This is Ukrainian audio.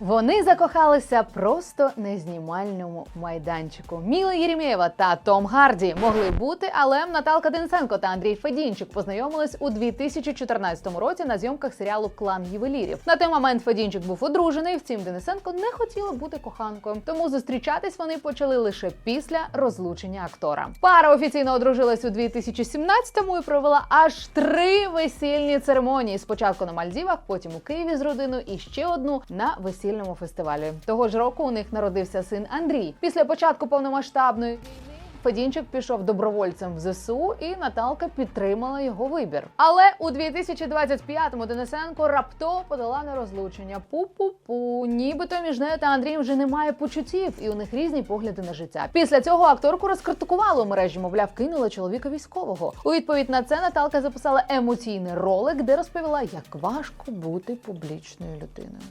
Вони закохалися просто на знімальному майданчику. Міла Єремєєва та Том Гарді могли бути, але Наталка Денисенко та Андрій Федінчик познайомились у 2014 році на зйомках серіалу Клан ювелірів. На той момент Федінчик був одружений. Втім, Денисенко не хотіла бути коханкою, тому зустрічатись вони почали лише після розлучення актора. Пара офіційно одружилась у 2017-му і провела аж три весільні церемонії. Спочатку на Мальдівах, потім у Києві з родиною і ще одну на весільному фестивалі. Того ж року у них народився син Андрій. Після початку повномасштабної війни Федінчик пішов добровольцем в ЗСУ, і Наталка підтримала його вибір. Але у 2025-му Денисенко раптово подала на розлучення. Пу-пу-пу. Нібито між нею та Андрієм вже немає почуттів, і у них різні погляди на життя. Після цього акторку розкритикували у мережі, мовляв, кинула чоловіка військового. У відповідь на це Наталка записала емоційний ролик, де розповіла, як важко бути публічною людиною.